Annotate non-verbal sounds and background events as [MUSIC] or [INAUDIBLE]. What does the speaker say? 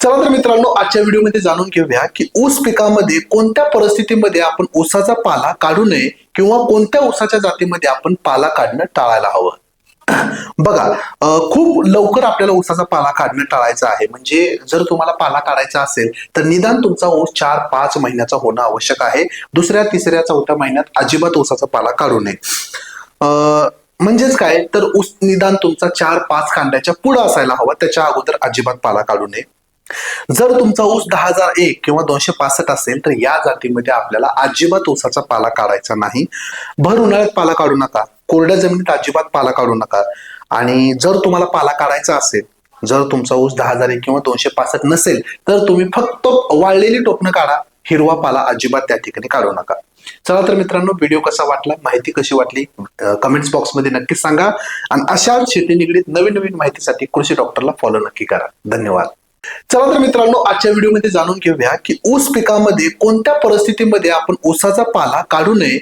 चला तर मित्रांनो आजच्या व्हिडिओमध्ये जाणून घेऊया की ऊस पिकामध्ये कोणत्या परिस्थितीमध्ये आपण ऊसाचा पाला काढू नये किंवा कोणत्या ऊसाच्या जातीमध्ये आपण पाला काढणं टाळायला हवं. [CLEARS THROAT] बघा खूप लवकर आपल्याला ऊसाचा पाला काढणं टाळायचा आहे. म्हणजे जर तुम्हाला पाला काढायचा असेल तर निदान तुमचा ऊस चार पाच महिन्याचा होणं आवश्यक आहे. दुसऱ्या तिसऱ्या चौथ्या महिन्यात अजिबात ऊसाचा पाला काढू नये. अं, म्हणजेच काय? तर ऊस निदान तुमचा चार पाच कांड्याच्या पुढं असायला हवा. त्याच्या अगोदर अजिबात पाला काढू नये. जर तुमचा ऊस दहा हजार एक किंवा दोनशे पासष्ट असेल तर या जातीमध्ये आपल्याला अजिबात ऊसाचा पाला काढायचा नाही. भर उन्हाळ्यात पाला काढू नका. कोरड्या जमिनीत अजिबात पाला काढू नका. आणि जर तुम्हाला पाला काढायचा असेल जर तुमचा ऊस दहा हजार एक किंवा दोनशे पासष्ट नसेल तर तुम्ही फक्त वाळलेली टोपणं काढा. हिरवा पाला अजिबात त्या ठिकाणी काढू नका. चला तर मित्रांनो व्हिडिओ कसा वाटला माहिती कशी वाटली कमेंट्स बॉक्समध्ये नक्की सांगा. आणि अशा शेती निगडीत नवीन नवीन माहितीसाठी कृषी डॉक्टरला फॉलो नक्की करा. धन्यवाद. चला तर मित्रांनो आजच्या व्हिडिओमध्ये जाणून घेऊया की ऊस पिकामध्ये कोणत्या परिस्थितीमध्ये आपण ऊसाचा पाला काढू नये